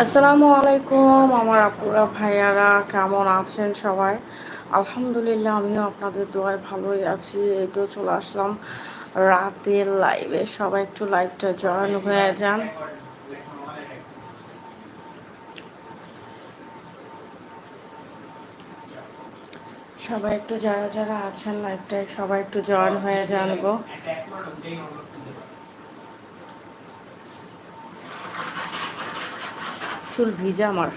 আসসালামু আলাইকুম আমার আপুরা, ভাইয়ারা, কেমন আছেন সবাই? আলহামদুলিল্লাহ, আমিও আপনাদের দোয়ায় ভালোই আছি। এই তো চলে আসলাম রাতের লাইভে সবাই একটু লাইভটা জয়েন হয়ে যান। সবাই একটু, যারা যারা আছেন লাইভটায় সবাই একটু জয়েন হয়ে যান চুল ভিজা আমার।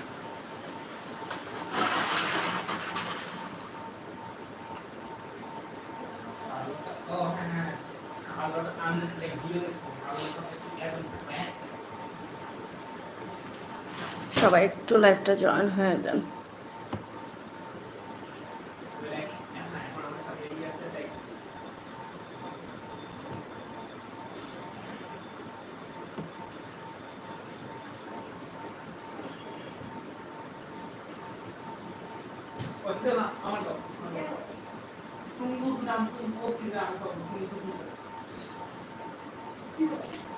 সবাই একটু লাইফটা জয়েন হয়ে যান।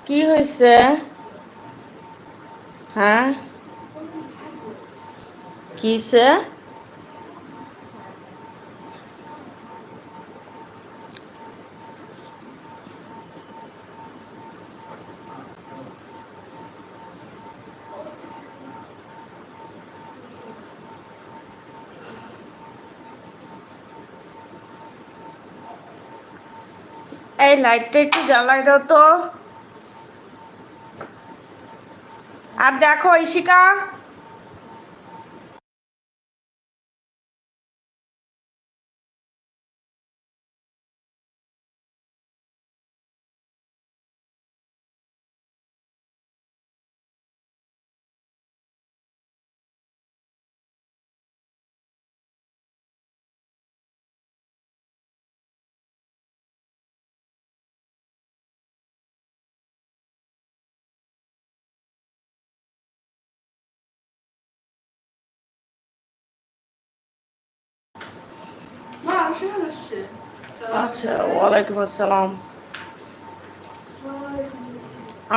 কি হয়েছে হ্যাঁ কিসে এই লাইটটা একটু জ্বালাই দাও তো। আর দেখো ইশিকা আচ্ছা ওয়ালাইকুম আসসালাম।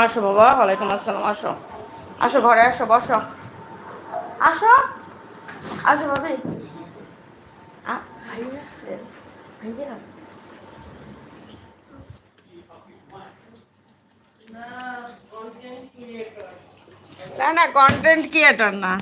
আসো বাবা, ওয়ালাইকুম আসসালাম, আসো। আসো ঘরে, আসো, বসো। আসো। আসো ভাইয়া। না না কন্টেন্ট ক্রিয়েটার না।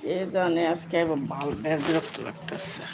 কে জানে আজকে বিরক্ত লাগতেছে।